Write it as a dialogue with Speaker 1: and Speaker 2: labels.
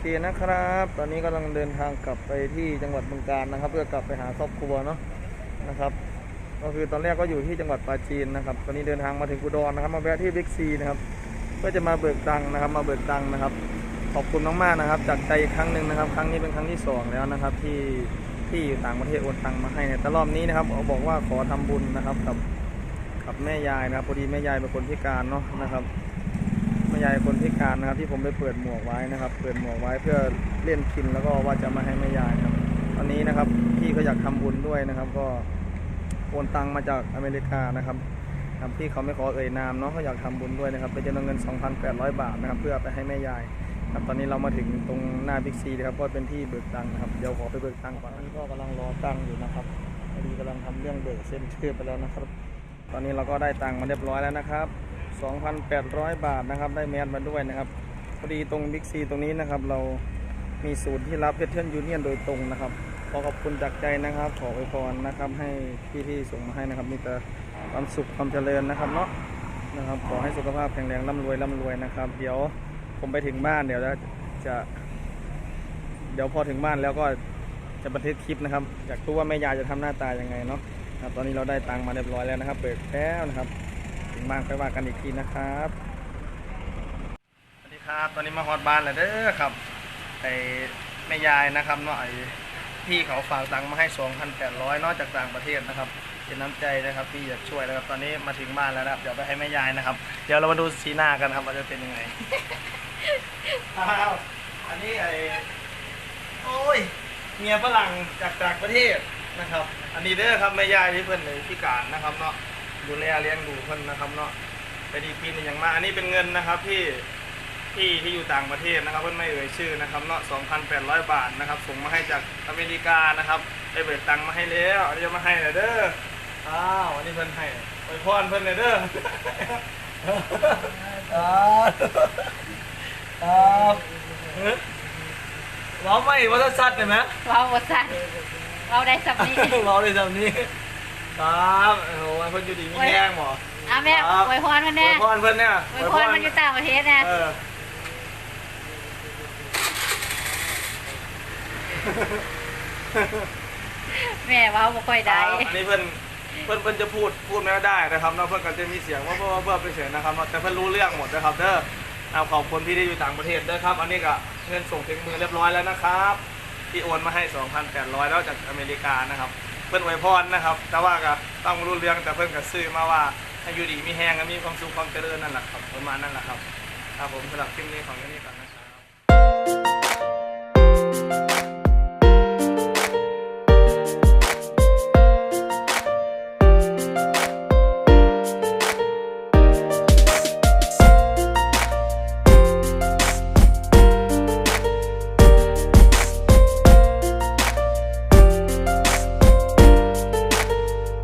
Speaker 1: เคนะครับ ตอนนี้กำลังเดินทางกลับไปที่จังหวัดบึงกาฬนะครับ เพื่อกลับไปหาครอบครัวเนาะนะครับ ก็คือตอนแรกก็อยู่ที่จังหวัดปราจีนนะครับ ตอนนี้เดินทางมาถึงอุดรนะครับ มาแวะที่บิ๊กซีนะครับเพื่อจะมาเบิกตังค์นะครับ มาเบิกตังค์นะครับ ขอบคุณมากๆนะครับ จากใจอีกครั้งหนึ่งนะครับ ครั้งนี้เป็นครั้งที่สองแล้วนะครับ ที่ที่อยู่ต่างประเทศโอนตังค์มาให้เนี่ยแต่รอบนี้นะครับเขาบอกว่าขอทำบุญนะครับกับกับแม่ยายนะครับพอดีแม่ยายเป็นคนพิการเนาะนะครับ ยายคนพิการนะครับ ที่ผมไปเปิดหมวกไว้นะครับ เปิดหมวกไว้เพื่อเล่นพินแล้วก็ว่าจะมาให้แม่ยายครับตอนนี้นะครับพี่ก็อยากทำบุญด้วยนะครับ ก็โอนตังมาจากอเมริกานะครับครับพี่เขาไม่ขอเอ่ยนามเนาะเขาอยากทำบุญด้วยนะครับเป็นจำนวนเงิน 2,800 บาทนะครับ เพื่อไปให้แม่ยายครับตอนนี้เรามาถึงตรงหน้าบิ๊กซีนะครับก็เป็นที่เบิกตังค์นะครับเดี๋ยวขอไปเบิกตังค์ก่อนนนี้ก็กำลังรอตังค์อยู่นะครับพอดีกำลังทำเรื่องเบิกเส้นชื่อไปแล้วนะครับ ตอนนี้เราก็ได้ตังค์มาเรียบร้อยแล้วนะครับ 2,800 บาทนะครับ ได้แมสมาด้วยนะครับ พอดีตรงบิ๊กซีตรงนี้นะครับ เรามีศูนย์ที่รับเพชรเทิลยูเนียนโดยตรงนะครับ ขอขอบคุณจากใจนะครับ ขออวยพรนะครับ ให้พี่ที่ส่งมาให้นะครับ มีแต่ความสุขความเจริญนะครับเนาะนะครับ ขอให้สุขภาพแข็งแรงร่ำรวยร่ำรวยนะครับ เดี๋ยวผมไปถึงบ้านเดี๋ยวจะเดี๋ยวพอถึงบ้านแล้วก็จะบันทึกคลิปนะครับอยากรู้ว่าแม่ยายจะทำหน้าตายังไงเนาะครับตอนนี้เราได้ตังค์มาเรียบร้อยแล้วนะครับ เบิกแล้วนะครับ งบ้านค่อยว่ากันอีกทีนะครับสวัสดีครับ ตอนนี้มาฮอดบ้านแล้วเด้อครับไอ้แม่ยายนะครับเนาะไอ้พี่เขาฝากตังค์มาให้ 2,800นอกจากต่างประเทศนะครับเป็นน้ำใจนะครับที่อยากช่วยนะครับ ตอนนี้มาถึงบ้านแล้วนะครับเดี๋ยวไปให้แม่ยายนะครับ เดี๋ยวเรามาดูสีหน้ากันครับว่าจะเป็นยังไงอ้าวอันนี้ไอ้โอ้ยเมียฝรั่งจากต่างประเทศนะครับ อันนี้เด้อครับแม่ยายที่เพิ่นเลยพิการนะครับเนาะ ดูแลเลี้ยงดูเพิ่นนะครับเนาะไปดีปีนอย่างมากอันนี้เป็นเงินนะครับที่ที่ที่อยู่ต่างประเทศนะครับเพิ่นไม่เอ่ยชื่อนะครับเนาะ2,800 บาทนะครับส่งมาให้จากอเมริกานะครับไปเบิกตังค์มาให้แล้วอันนี้จะมาให้เลยเด้ออ้าวอันนี้เพิ่นให้อวยพรเพิ่นเลยเด้ออ้าวครับร้องไม่ว่าจะสัตว์เลยไหม
Speaker 2: เราบสั่นเราได้สับนี้
Speaker 1: ร้องเลยแบบนี้ ครับโอ้โหเพิ่นอยู่ดีมีแห้งหมอ
Speaker 2: อะแม่
Speaker 1: ครับ
Speaker 2: อวยพรมัน
Speaker 1: อ
Speaker 2: แน่
Speaker 1: วยพรเพิ่นเนี่ย
Speaker 2: อวยพรมันอยู่ต่างประเทศนะ
Speaker 1: เออ
Speaker 2: แม่เว่าบ่ค่อยได้
Speaker 1: ครับอันนี้เพิ่นเพิ่นเพิ่นจะพูดพูดไม่ได้นะครับเนาะเพิ่นก็จะมีเสียงว่าเพื่อเพื่อไปเสียงนะครับเนาะแต่เพิ่นรู้เรื่องหมดนะครับเด้อเอาขอบคุณพี่ที่อยู่ต่างประเทศเด้อครับ อันนี้ก็เงินส่งถึงมือเรียบร้อยแล้วนะครับที่โอนมาให้ 2,800 แล้วจากอเมริกานะครับ เพิ่นไว้พรนะครับ แต่ว่าก็ต้องรู้เรื่องแต่เพิ่นก็ซื้อมาว่าให้อยู่ดีมีแห้งและมีความสุขความเจริญนั่นแหละครับประมาณนั่นแหละครับครับผมสำหรับคลิปนี้ของแค่นี้ก่อนนะครับ